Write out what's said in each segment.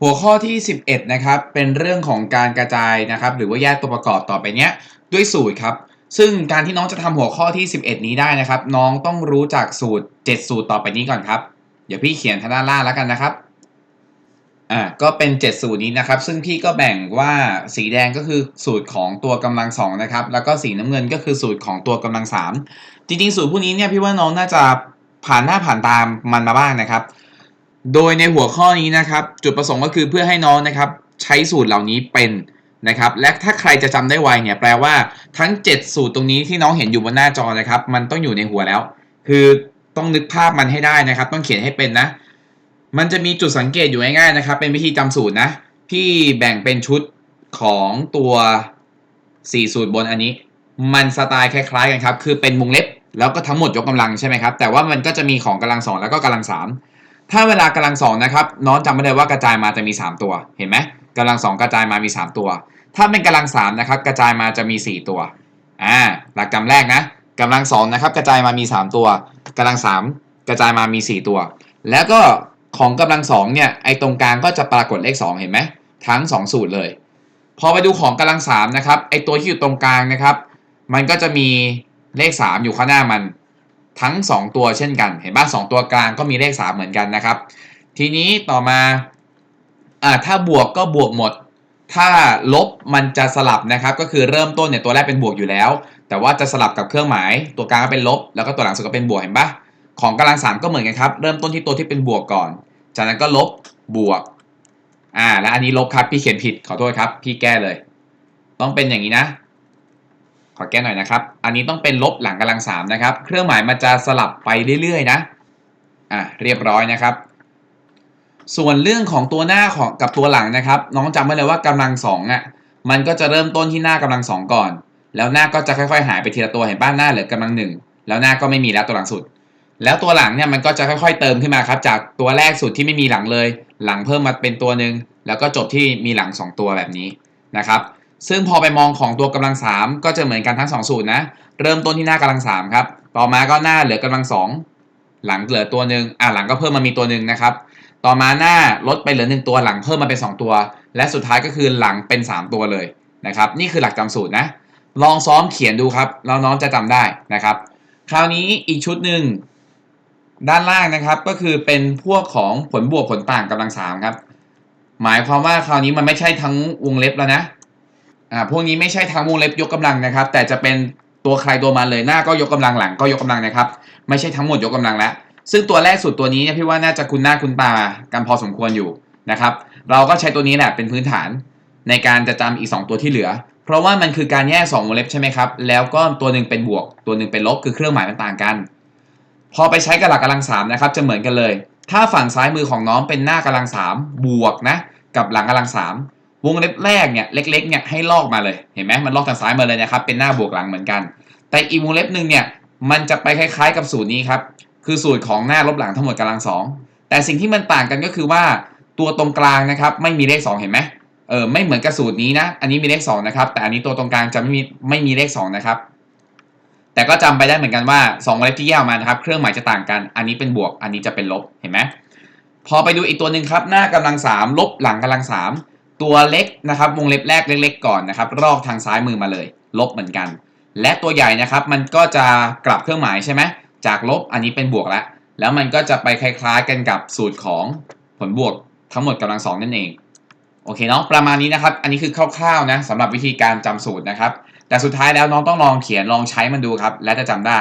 หัวข้อที่ 11 นะครับ เป็นเรื่องของการกระจายนะครับ หรือว่าแยกตัวประกอบต่อไปเนี้ยด้วยสูตรครับ ซึ่งการที่น้องจะทำหัวข้อที่ 11 นี้ได้นะครับ น้องต้องรู้จักสูตร 7 สูตรต่อไปนี้ก่อนครับ เดี๋ยวพี่เขียนทางด้านล่างแล้วกันนะครับอ่าก็เป็น 7 สูตรนี้นะครับ ซึ่งพี่ก็แบ่งว่าสีแดงก็คือสูตรของตัวกำลังสองนะครับ แล้วก็สีน้ำเงินก็คือสูตรของตัวกำลังสามจริงๆ สูตรพวกนี้เนี่ยพี่ว่าน้องน่าจะผ่านหน้าผ่านตามมันมาบ้างนะครับ โดยในหัวข้อนี้นะครับ จุดประสงค์ก็คือเพื่อให้น้องนะครับ ใช้สูตรเหล่านี้เป็นนะครับ และถ้าใครจะจำได้ไวเนี่ยแปลว่าทั้ง 7 สูตรตรงนี้ที่น้องเห็นอยู่บนหน้าจอนะครับ มันต้องอยู่ในหัวแล้ว คือต้องนึกภาพมันให้ได้นะครับ ต้องเขียนให้เป็นนะ มันจะมีจุดสังเกตอยู่ง่ายๆนะครับ เป็นวิธีจำสูตรนะพี่แบ่งเป็นชุดของตัว 4 สูตรบนอันนี้ มันสไตล์คล้ายๆกันครับ คือเป็นวงเล็บแล้วก็ทั้งหมดยกกำลังใช่ไหมครับ แต่ว่ามันก็จะมีของกำลังสองแล้วก็กำลังสาม ถ้าเวลากำลังสองนะครับน้องจำไม่ได้ว่ากระจายมาจะมี 3 ตัว เห็นไหมกำลังสองกระจายมามี 3 ตัว ถ้าเป็นกำลังสามนะครับกระจายมาจะมี 4 ตัวอ่าหลักจำแรกนะกำลังสองนะครับกระจายมามี 3 ตัวกำลังสามกระจายมามี 4 ตัว แล้วก็ของกำลังสองเนี่ยไอ้ตรงกลางก็จะปรากฏเลข 2 เห็นไหมทั้ง 2 สูตรเลย พอไปดูของกำลังสามนะครับไอ้ตัวที่อยู่ตรงกลางนะครับ มันก็จะมีเลข 3 อยู่ข้างหน้ามัน ทั้ง 2 ตัวเช่นกัน เห็นป่ะสตัวกลางก็มีเลข 3 เหมือนกันนะครับ ทีนี้ต่อมาอ่าถ้าบวกก็บวกหมด ถ้าลบมันจะสลับนะครับ ก็คือเริ่มต้นเนี่ยตัวแรกเป็นบวกอยู่แล้ว แต่ว่าจะสลับกับเครื่องหมาย ตัวกลางก็เป็นลบ แล้วก็ตัวหลังสุดก็เป็นบวกเห็นปะของกำลังสามก็เหมือนกันครับ เริ่มต้นที่ตัวที่เป็นบวกก่อน จากนั้นก็ลบบวกอ่าแล้วอันนี้ลบครับพี่เขียนผิดขอโทษครับ พี่แก้เลย ต้องเป็นอย่างนี้นะ ขอแก้หน่อยนะครับ อันนี้ต้องเป็นลบหลังกำลังสามนะครับ เครื่องหมายมันจะสลับไปเรื่อยๆนะ อะเรียบร้อยนะครับ ส่วนเรื่องของตัวหน้าของกับตัวหลังนะครับ น้องจำไว้เลยว่ากำลังสองอะ มันก็จะเริ่มต้นที่หน้ากำลังสองก่อน แล้วหน้าก็จะค่อยๆ หายไปทีละตัวเห็นป้าหน้าเหลือกำลังหนึ่งแล้วหน้าก็ไม่มีแล้วตัวหลังสุด แล้วตัวหลังเนี่ยมันก็จะค่อยๆ เติมขึ้นมาครับ จากตัวแรกสุดที่ไม่มีหลังเลย หลังเพิ่มมาเป็นตัวหนึ่งแล้วก็จบที่มีหลัง 2 ตัวแบบนี้นะครับ ซึ่งพอไปมองของตัวกำลัง 3 ก็จะเหมือนกันทั้ง 2 สูตรนะ เริ่มต้นที่หน้ากำลัง3ครับต่อมาก็หน้าเหลือกำลัง 2 หลังเหลือตัวหนึ่งอ่าหลังก็เพิ่มมามีตัวหนึ่งนะครับ ต่อมาหน้าลดไปเหลือ 1 ตัวหลังเพิ่มมาเป็น 2 ตัว และสุดท้ายก็คือหลังเป็น 3 ตัวเลยนะครับ นี่คือหลักจำสูตรนะ ลองซ้อมเขียนดูครับแล้วน้องจะจำได้นะครับ คราวนี้อีกชุดหนึ่งด้านล่างนะครับก็คือเป็นพวกของผลบวกผลต่างกำลังสามครับหมายความว่าคราวนี้มันไม่ใช่ทั้งวงเล็บแล้วนะ อ่าพวกนี้ไม่ใช่ทั้งวงเล็บยกกำลังนะครับ แต่จะเป็นตัวใครตัวมันเลยหน้าก็ยกกำลังหลังก็ยกกำลังนะครับ ไม่ใช่ทั้งหมดยกกำลังแล้วซึ่งตัวแรกสุดตัวนี้เนี่ยพี่ว่าน่าจะคุ้นหน้าคุ้นตากันพอสมควรอยู่นะครับ เราก็ใช้ตัวนี้แหละเป็นพื้นฐานในการจะจำอีก 2 ตัวที่เหลือ เพราะว่ามันคือการแยก2วงเล็บใช่ไหมครับ แล้วก็ตัวหนึ่งเป็นบวก ตัวหนึ่งเป็นลบคือเครื่องหมายมันต่างกัน พอไปใช้กับหลักกำลังสามนะครับจะเหมือนกันเลย ถ้าฝั่งซ้ายมือของน้องเป็นหน้ากำลังสามบวกนะกับหลังกำลังสาม วงเล็บแรกเนี่ยเล็กๆเนี่ยให้ลอกมาเลยเห็นไหมมันลอกทางซ้ายมาเลยนะครับเป็นหน้าบวกหลังเหมือนกัน แต่อีกวงเล็บหนึ่งเนี่ยมันจะไปคล้ายๆกับสูตรนี้ครับคือสูตรของหน้าลบหลังทั้งหมดกำลังสองแต่สิ่งที่มันต่างกันก็คือว่าตัวตรงกลางนะครับไม่มีเลข 2 เห็นไหมเออไม่เหมือนกับสูตรนี้นะ อันนี้มีเลข2นะครับแต่อันนี้ตัวตรงกลางจะไม่มีไม่มีเลข 2 นะครับ แต่ก็จำไปได้เหมือนกันว่า2วงเล็บที่แยกออกมานะครับ เครื่องหมายจะต่างกัน อันนี้เป็นบวก อันนี้จะเป็นลบเห็นไหมพอไปดูอีกตัวหนึ่งครับ หน้ากำลัง3ลบหลังกำลัง3 ตัวเล็กนะครับ วงเล็บแรกเล็ก ๆ ก่อนนะครับ รอกทางซ้ายมือมาเลย ลบเหมือนกัน และตัวใหญ่นะครับ มันก็จะกลับเครื่องหมายใช่ไหมจากลบอันนี้เป็นบวกแล้วแล้วมันก็จะไปคล้าย ๆ กันกับสูตรของผลบวกทั้งหมดกำลังสองนั่นเองโอเคเนาะประมาณนี้นะครับ อันนี้คือคร่าวๆนะสำหรับวิธีการจำสูตรนะครับ แต่สุดท้ายแล้วน้องต้องลองเขียนลองใช้มันดูครับ และจะจำได้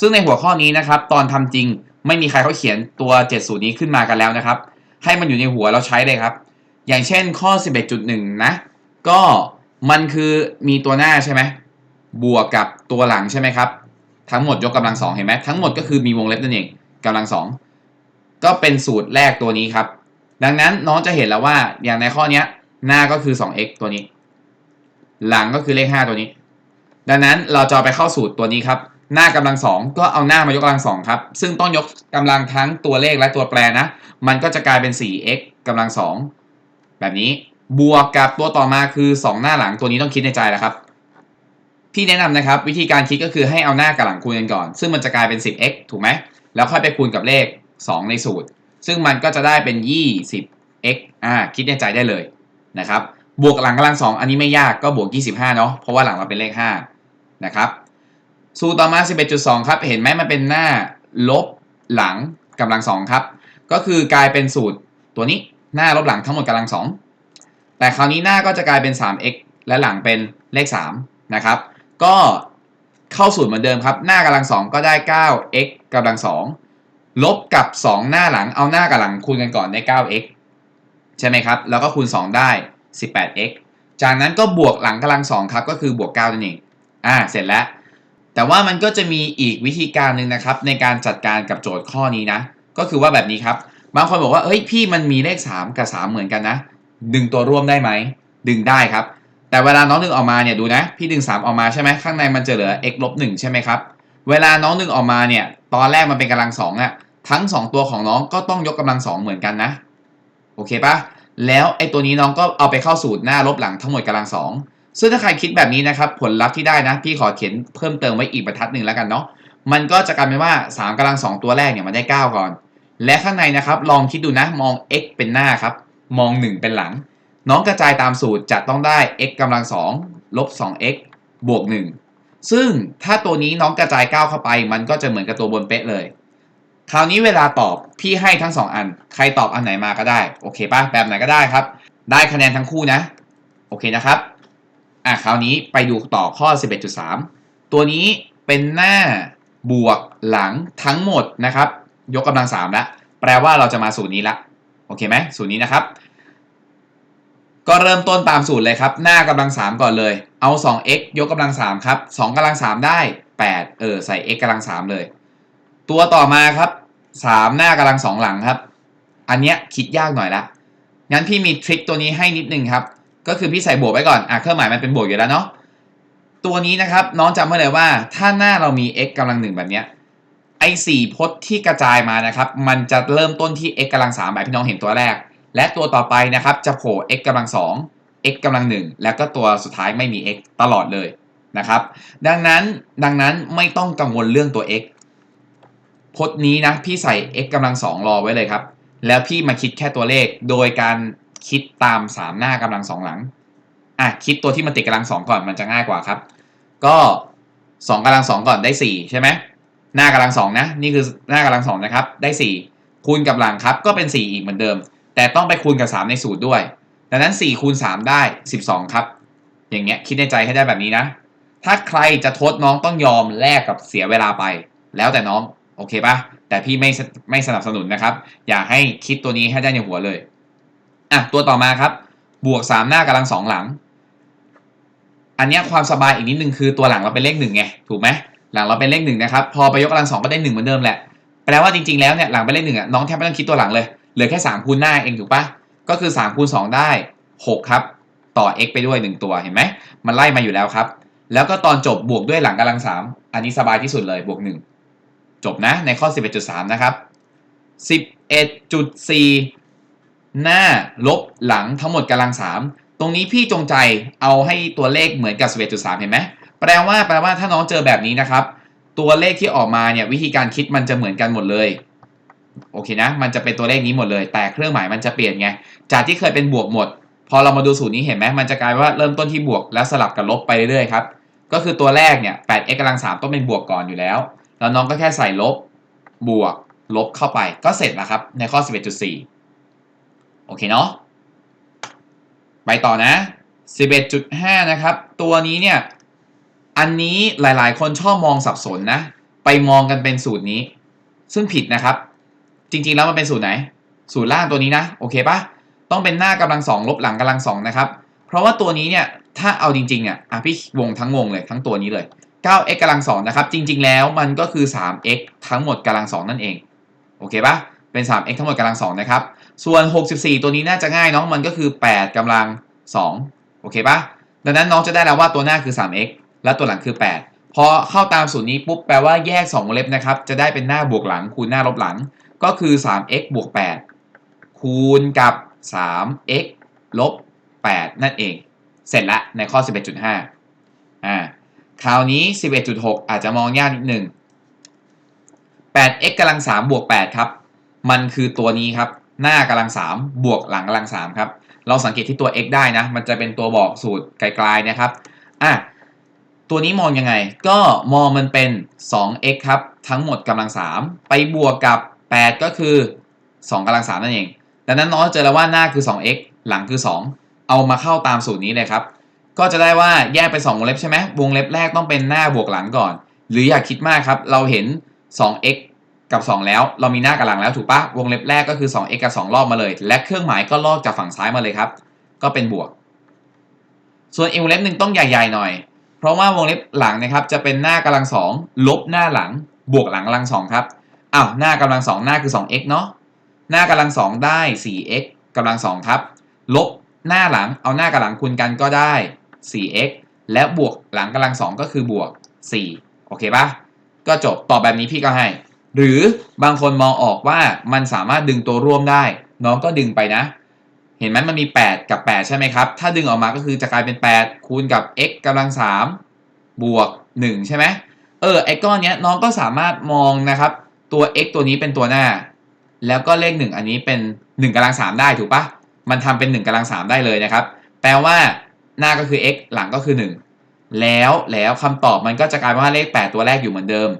ซึ่งในหัวข้อนี้นะครับ ตอนทำจริงไม่มีใครเขาเขียนตัว7สูตรนี้ขึ้นมากันแล้วนะครับ ให้มันอยู่ในหัวเราใช้เลยครับ อย่างเช่นข้อ 11.1 นะ ก็มันคือมีตัวหน้าใช่ไหมบวกกับตัวหลังใช่ไหมครับ ทั้งหมดยกกำลังสองเห็นไหมทั้งหมดก็คือมีวงเล็บนั่นเองกำลังสองก็เป็นสูตรแรกตัวนี้ครับ ดังนั้นน้องจะเห็นแล้วว่าอย่างในข้อนี้หน้าก็คือ 2x ตัวนี้ หลังก็คือเลข 5 ตัวนี้ ดังนั้นเราจะไปเข้าสูตรตัวนี้ครับ หน้ากำลังสองก็เอาหน้ามายกกำลังสองครับ ซึ่งต้องยกกำลังทั้งตัวเลขและตัวแปรนะ มันก็จะกลายเป็น 4x กำลังสอง แบบนี้บวกกับตัวต่อมาคือ 2 หน้าหลังตัวนี้ต้องคิดในใจแล้วครับ พี่แนะนำนะครับ วิธีการคิดก็คือให้เอาหน้ากับหลังคูณกันก่อน ซึ่งมันจะกลายเป็น 10x ถูกไหมแล้วค่อยไปคูณกับเลข 2 ในสูตร ซึ่งมันก็จะได้เป็น 20 x อ่าคิดในใจได้เลยนะครับบวกหลังกำลังสองอันนี้ไม่ยากก็บวก 25 เนาะเพราะว่าหลังเราเป็นเลข 5 นะครับสูตรต่อมา 11.2 ครับ เห็นไหมมันเป็นหน้าลบหลังกำลังสองครับ ก็คือกลายเป็นสูตรตัวนี้ หน้าลบหลังทั้งหมดกำลังสองแต่คราวนี้หน้าก็จะกลายเป็น 3x และหลังเป็นเลข3นะครับ ก็เข้าสูตรเหมือนเดิมครับ หน้ากำลังสองก็ได้ 9x กำลังสองลบกับ 2 หน้าหลังเอาหน้ากับหลังคูณกันก่อนได้ 9x ใช่ไหมครับ แล้วก็คูณ 2 ได้ 18x จากนั้นก็บวกหลังกำลังสองครับก็คือบวก9นั่นเองอ่าเสร็จแล้ว แต่ว่ามันก็จะมีอีกวิธีการหนึ่งนะครับ ในการจัดการกับโจทย์ข้อนี้นะ ก็คือว่าแบบนี้ครับ บางคนบอกว่าเฮ้ยพี่มันมีเลข 3 กับ 3 เหมือนกันนะ ดึงตัวร่วมได้ไหม ดึงได้ครับ แต่เวลาน้องดึงออกมาเนี่ยดูนะ พี่ดึง 3 ออกมาใช่ไหมข้างในมันจะเหลือ x ลบ1ใช่ไหมครับ เวลาน้องดึงออกมาเนี่ย ตอนแรกมันเป็นกำลังสองอะทั้ง 2 ตัวของน้องก็ต้องยกกำลังสองเหมือนกันนะ โอเคปะแล้วไอ้ตัวนี้น้องก็เอาไปเข้าสูตรหน้าลบหลังทั้งหมดกำลังสองซึ่งถ้าใครคิดแบบนี้นะครับผลลัพธ์ที่ได้นะ พี่ขอเขียนเพิ่มเติมไว้อีกบรรทัดหนึ่งแล้วกันเนาะมันก็จะกลายเป็นว่า3กำลังสองตัวแรกเนี่ยมันได้ 9 ก่อน และข้างในนะครับ ลองคิดดูนะมอง x เป็นหน้าครับ มอง 1 เป็นหลัง น้องกระจายตามสูตรจะต้องได้ x กำลังสองลบ 2x บวก 1 ซึ่งถ้าตัวนี้น้องกระจาย 9 เข้าไป มันก็จะเหมือนกับตัวบนเป๊ะเลย คราวนี้เวลาตอบพี่ให้ทั้ง 2 อัน ใครตอบอันไหนมาก็ได้ โอเคป่ะ แบบไหนก็ได้ครับ ได้คะแนนทั้งคู่นะ โอเคนะครับ อะคราวนี้ไปดูต่อข้อ 11.3 ตัวนี้เป็นหน้าบวกหลังทั้งหมดนะครับ ยกกำลัง3แล้วแปลว่าเราจะมาสูตรนี้ละโอเคไหมสูตรนี้นะครับ ก็เริ่มต้นตามสูตรเลยครับ หน้ากำลัง3ก่อนเลย เอา 2x ยกกำลัง3ครับ2กำลัง3ได้ 8 เออใส่ x กำลัง3เลย ตัวต่อมาครับ3หน้ากำลัง2หลังครับ อันเนี้ยคิดยากหน่อยละงั้นพี่มีทริคตัวนี้ให้นิดนึงครับ ก็คือพี่ใส่บวกไว้ก่อนอะเครื่องหมายมันเป็นบวกอยู่แล้วเนาะตัวนี้นะครับน้องจำไว้เลยว่าถ้าหน้าเรามี x กำลังหนึ่งแบบเนี้ย ไอ้สี่พจน์ที่กระจายมานะครับ มันจะเริ่มต้นที่ x กำลังสามแบบที่น้องเห็นตัวแรก และตัวต่อไปนะครับจะโผล่ x กำลังสอง x กำลังหนึ่งแล้วก็ตัวสุดท้ายไม่มี x ตลอดเลยนะครับ ดังนั้นดังนั้นไม่ต้องกังวลเรื่องตัว x พจน์นี้นะพี่ใส่ x กำลังสองรอไว้เลยครับ แล้วพี่มาคิดแค่ตัวเลข โดยการคิดตาม 3 หน้ากำลังสองหลังอะคิดตัวที่มันติดกำลังสองก่อนมันจะง่ายกว่าครับ ก็2กำลังสองก่อนได้4ใช่ไหม หน้ากำลังสองนะ นี่คือหน้ากำลังสองนะครับ ได้4คูณกับหลังครับ ก็เป็น4อีกเหมือนเดิม แต่ต้องไปคูณกับ3ในสูตรด้วย ดังนั้น4คูณ3ได้12ครับ อย่างเงี้ยคิดในใจให้ได้แบบนี้นะ ถ้าใครจะทดน้องต้องยอมแลกกับเสียเวลาไป แล้วแต่น้องโอเคปะแต่พี่ไม่ไม่สนับสนุนนะครับ อย่าให้คิดตัวนี้ให้ได้ในหัวเลยอะตัวต่อมาครับ บวก3หน้ากำลังสองหลัง อันเนี้ยความสบายอีกนิดนึงคือตัวหลังเราเป็นเลขหนึ่งไงถูกไหม หลังเราเป็นเลขหนึ่งนะครับ พอไปยกกำลังสองก็ได้หนึ่งเหมือนเดิมแหละ แปลว่าจริงๆแล้วเนี่ยหลังเป็นเลขหนึ่งอะน้องแทบไม่ต้องคิดตัวหลังเลย เหลือแค่สามคูณหน้าเองถูกปะก็คือสามคูณสองได้หกครับ ต่อ x ไปด้วยหนึ่งตัวเห็นไหม มันไล่มาอยู่แล้วครับ แล้วก็ตอนจบบวกด้วยหลังกำลังสามอันนี้สบายที่สุดเลยบวกหนึ่งจบนะในข้อ 11.3 นะครับ 11.4 หน้าลบหลังทั้งหมดกำลัง3ตรงนี้พี่จงใจเอาให้ตัวเลขเหมือนกับ 11.3 เห็นไหม แปลว่าแปลว่าถ้าน้องเจอแบบนี้นะครับ ตัวเลขที่ออกมาเนี่ยวิธีการคิดมันจะเหมือนกันหมดเลยโอเคนะ มันจะเป็นตัวเลขนี้หมดเลย แต่เครื่องหมายมันจะเปลี่ยนไง จากที่เคยเป็นบวกหมด พอเรามาดูสูตรนี้เห็นไหมมันจะกลายว่าเริ่มต้นที่บวกแล้วสลับกับลบไปเรื่อยๆครับ ก็คือตัวแรกเนี่ย 8x กำลัง3ต้องเป็นบวกก่อนอยู่แล้ว แล้วน้องก็แค่ใส่ลบบวกลบเข้าไปก็เสร็จแล้วครับ ในข้อ 11.4 โอเคเนาะ ไปต่อนะ 11.5 นะครับ ตัวนี้เนี่ย อันนี้หลายๆ คนชอบมองสับสนนะ ไปมองกันเป็นสูตรนี้ ซึ่งผิดนะครับ จริงๆแล้วมันเป็นสูตรไหน สูตรล่างตัวนี้นะ โอเคปะต้องเป็นหน้ากำลังสองลบหลังกำลังสองนะครับ เพราะว่าตัวนี้เนี่ย ถ้าเอาจริงๆอะอะพี่วงทั้งวงเลยทั้งตัวนี้เลย 9x กำลังสองนะครับ จริง ๆ แล้วมันก็คือ 3x ทั้งหมดกำลังสองนั่นเอง โอเคปะเป็น 3x ทั้งหมดกำลังสองนะครับ ส่วน 64 ตัวนี้น่าจะง่ายเนาะมันก็คือ 8กำลัง2โอเคปะดังนั้นน้องจะได้แล้วว่าตัวหน้าคือ 3x และตัวหลังคือ 8 พอเข้าตามสูตรนี้ปุ๊บแปลว่าแยก 2 วงเล็บนะครับ จะได้เป็นหน้าบวกหลังคูณหน้าลบหลัง ก็คือ 3x บวก 8 คูณกับ 3x ลบ 8 นั่นเอง เสร็จละในข้อ 11.5 อ่า คราวนี้ 11.6 อาจจะมองยากนิดหนึ่ง 8x กำลัง3บวก 8 ครับ มันคือตัวนี้ครับ หน้ากำลังสามบวกหลังกำลังสามครับ เราสังเกตที่ตัว x ได้นะ มันจะเป็นตัวบอกสูตรไกลๆนะครับ อะ ตัวนี้มองยังไง ก็มองมันเป็น 2x ครับ ทั้งหมดกำลังสามไปบวกกับ 8 ก็คือ 2กำลังสามนั่นเอง ดังนั้นน้องเจอแล้วว่าหน้าคือ 2x หลังคือ 2 เอามาเข้าตามสูตรนี้เลยครับ ก็จะได้ว่าแยกเป็น 2 วงเล็บใช่ไหมวงเล็บแรกต้องเป็นหน้าบวกหลังก่อน หรืออย่าคิดมากครับ เราเห็น 2x กับ 2 แล้ว เรามีหน้ากับหลังแล้วถูกปะวงเล็บแรกก็คือ 2x กับ 2 รอบมาเลย และเครื่องหมายก็ลอกจากฝั่งซ้ายมาเลยครับ ก็เป็นบวก ส่วนอีกวงเล็บหนึ่งต้องใหญ่ๆหน่อย เพราะว่าวงเล็บหลังนะครับจะเป็นหน้ากำลังสองลบหน้าหลัง บวกหลังกำลังสองครับอ้าวหน้ากำลังสองหน้าคือ 2x เนาะหน้ากำลังสองได้ 4x กำลังสองครับ ลบหน้าหลังเอาหน้ากับหลังคูณกันก็ได้ 4x และบวกหลังกำลังสองก็คือบวก 4 โอเคปะก็จบตอบแบบนี้พี่ก็ให้ หรือบางคนมองออกว่ามันสามารถดึงตัวร่วมได้ น้องก็ดึงไปนะ เห็นไหมมันมี 8 กับ 8 ใช่ไหมครับ ถ้าดึงออกมาก็คือจะกลายเป็น 8 คูณกับ x กำลัง 3 บวก 1 ใช่ไหมเออไอ้ก้อนเนี้ยน้องก็สามารถมองนะครับ ตัว x ตัวนี้เป็นตัวหน้า แล้วก็เลข 1 อันนี้เป็น 1กำลัง 3 ได้ถูกปะมันทำเป็น 1กำลัง 3 ได้เลยนะครับ แปลว่าหน้าก็คือ x หลังก็คือ 1 แล้วแล้วคำตอบมันก็จะกลายเป็นว่าเลข 8 ตัวแรกอยู่เหมือนเดิม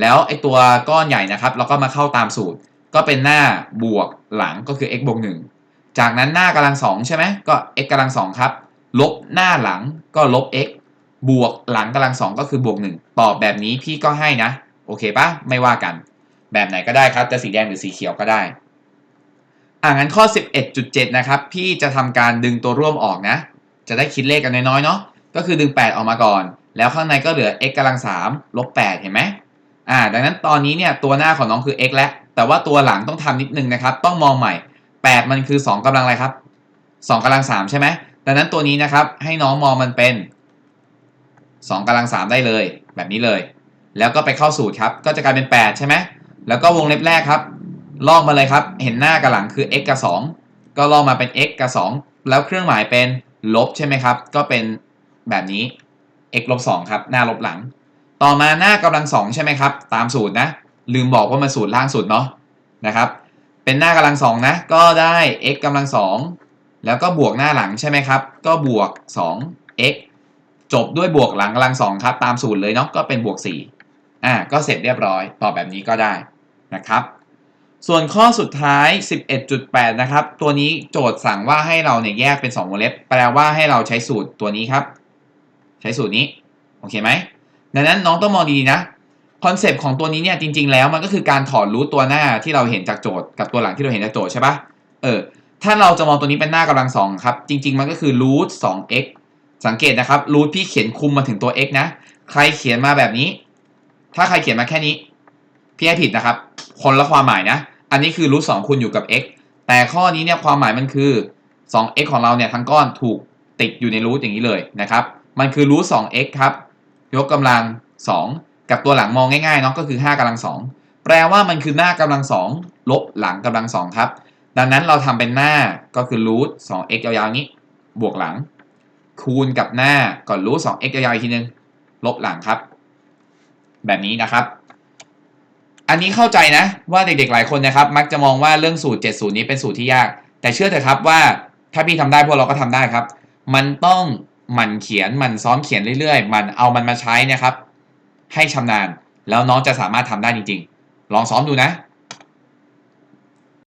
แล้วไอ้ตัวก้อนใหญ่นะครับ เราก็มาเข้าตามสูตร ก็เป็นหน้าบวกหลังก็คือ x บวก1 จากนั้นหน้ากำลังสองใช่ไหมก็ x กำลังสองครับ ลบหน้าหลังก็ลบ x บวกหลังกำลังสองก็คือบวก1ตอบแบบนี้พี่ก็ให้นะ โอเคปะไม่ว่ากัน แบบไหนก็ได้ครับ จะสีแดงหรือสีเขียวก็ได้อ่างั้นข้อ 11.7 นะครับ พี่จะทำการดึงตัวร่วมออกนะ จะได้คิดเลขกันน้อยๆเนาะก็คือดึง 8 ออกมาก่อน แล้วข้างในก็เหลือ x กำลัง3ลบ8เห็นไหมอ่า ดังนั้นตอนนี้เนี่ยตัวหน้าของน้องคือ x แล้วแต่ว่าตัวหลังต้องทำนิดนึงนะครับ ต้องมองใหม่ 8 มันคือ 2กำลังอะไรครับ 2กำลัง 3 ใช่ไหมดังนั้นตัวนี้นะครับให้น้องมองมันเป็น 2กำลัง 3 ได้เลย แบบนี้เลย แล้วก็ไปเข้าสูตรครับ ก็จะกลายเป็น 8 ใช่ไหมแล้วก็วงเล็บแรกครับลอกมาเลยครับ เห็นหน้ากับหลังคือ x กับ 2 ก็ลอกมาเป็น x กับ 2 แล้วเครื่องหมายเป็นลบใช่ไหมครับ ก็เป็นแบบนี้ x ลบ2ครับ หน้าลบหลัง ต่อมาหน้ากำลัง 2 ใช่ไหมครับ ตามสูตรนะ ลืมบอกว่ามันสูตรล่างสุดเนาะนะครับ เป็นหน้ากำลัง2นะ ก็ได้ x กำลัง2แล้วก็บวกหน้าหลังใช่ไหมครับ ก็บวก 2x จบด้วยบวกหลังกำลัง2ครับ ตามสูตรเลยเนาะก็เป็นบวก4อ่าก็เสร็จเรียบร้อยตอบแบบนี้ก็ได้นะครับ ส่วนข้อสุดท้าย 11.8 นะครับ ตัวนี้โจทย์สั่งว่าให้เราเนี่ยแยกเป็น 2วงเล็บ แปลว่าให้เราใช้สูตรตัวนี้ครับ ใช้สูตรนี้ โอเคไหมดังนั้นน้องต้องมองดีนะ คอนเซปต์ของตัวนี้เนี่ยจริง ๆ แล้วมันก็คือการถอดรูทตัวหน้าที่เราเห็นจากโจทย์กับตัวหลังที่เราเห็นจากโจทย์ใช่ปะเออถ้าเราจะมองตัวนี้เป็นหน้ากำลังสองครับ จริง ๆ มันก็คือรูท 2x สังเกตนะครับรูทพี่เขียนคุมมาถึงตัว x นะ ใครเขียนมาแบบนี้ ถ้าใครเขียนมาแค่นี้ พี่ให้ผิดนะครับ คนละความหมายนะ อันนี้คือรูท2คูณอยู่กับ x แต่ข้อนี้เนี่ยความหมายมันคือ 2x ของเราเนี่ยทั้งก้อนถูกติดอยู่ในรูทอย่างนี้เลยนะครับ มันคือรูท 2x ครับ ยกกำลัง 2 กับตัวหลังมองง่ายๆเนาะก็คือ5กำลัง2แปลว่ามันคือหน้ากำลัง2ลบหลังกำลัง2ครับ ดังนั้นเราทำเป็นหน้าก็คือรูท 2x ยาวๆนี้ บวกหลัง คูณกับหน้าก่อนรูท 2x ยาวๆอีกทีนึง ลบหลังครับ แบบนี้นะครับอันนี้เข้าใจนะว่าเด็กๆหลายคนนะครับ มักจะมองว่าเรื่องสูตร 70 นี้เป็นสูตรที่ยาก แต่เชื่อเถอะครับว่าถ้าพี่ทำได้พวกเราก็ทำได้ครับ มันต้องหมั่นเขียนมันซ้อมเขียนเรื่อยๆ มันเอามันมาใช้นะครับ ให้ชำนาญ แล้วน้องจะสามารถทำได้จริง ๆ ลองซ้อมดูนะ